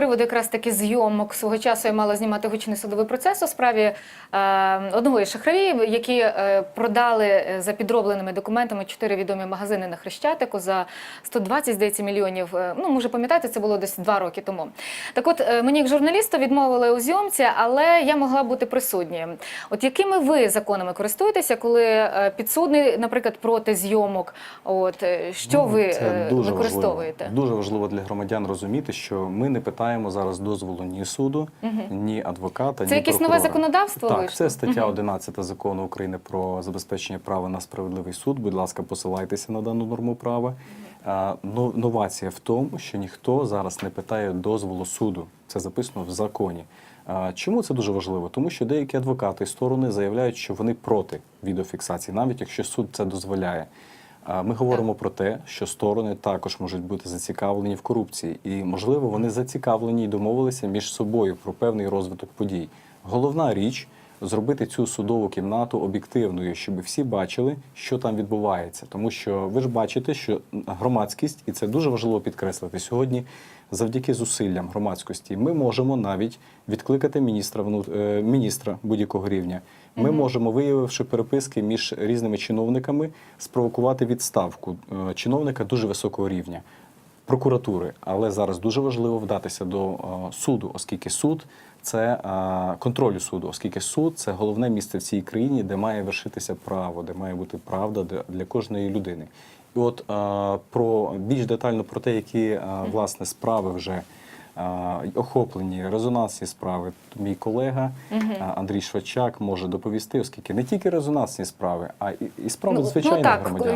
приводу якраз таки зйомок свого часу я мала знімати гучний судовий процес у справі е, одного із шахраїв, які е, продали е, за підробленими документами чотири відомі магазини на Хрещатику за 120, здається, мільйонів. Е, Ну, може, пам'ятаєте, це було десь два роки тому. Так от, е, мені як журналісту відмовили у зйомці, але я могла бути присутньою. От якими ви законами користуєтеся, коли е, підсудний, наприклад, проти зйомок? От що Ну, ви дуже використовуєте? Важливо. Дуже важливо для громадян розуміти, що ми не питаємо зараз дозволу ні суду, ні адвоката, Це ні якесь нове законодавство Так, вийшло? це стаття 11 закону України про забезпечення права на справедливий суд. Будь ласка, посилайтеся на дану норму права. Но- Новація в тому, що ніхто зараз не питає дозволу суду. Це записано в законі. Чому це дуже важливо? Тому що деякі адвокати і сторони заявляють, що вони проти відеофіксації, навіть якщо суд це дозволяє. А Ми говоримо про те, що сторони також можуть бути зацікавлені в корупції, і можливо вони зацікавлені і домовилися між собою про певний розвиток подій. Головна річ зробити цю судову кімнату об'єктивною, щоб всі бачили, що там відбувається. Тому що ви ж бачите, що громадськість, і це дуже важливо підкреслити сьогодні. Завдяки зусиллям громадськості ми можемо навіть відкликати міністра вну- е, міністра будь-якого рівня. Ми можемо, виявивши переписки між різними чиновниками, спровокувати відставку е, чиновника дуже високого рівня прокуратури. Але зараз дуже важливо вдатися до е, суду, оскільки суд це е, контролю суду, оскільки суд це головне місце в цій країні, де має вершитися право, де має бути правда для- кожної людини. І от е, про більш детально про те, які власне справи вже. Охоплені резонансні справи. Мій колега е, Андрій Швачак може доповісти, оскільки не тільки резонансні справи, а і справи Ну, звичайних ну так, громадян.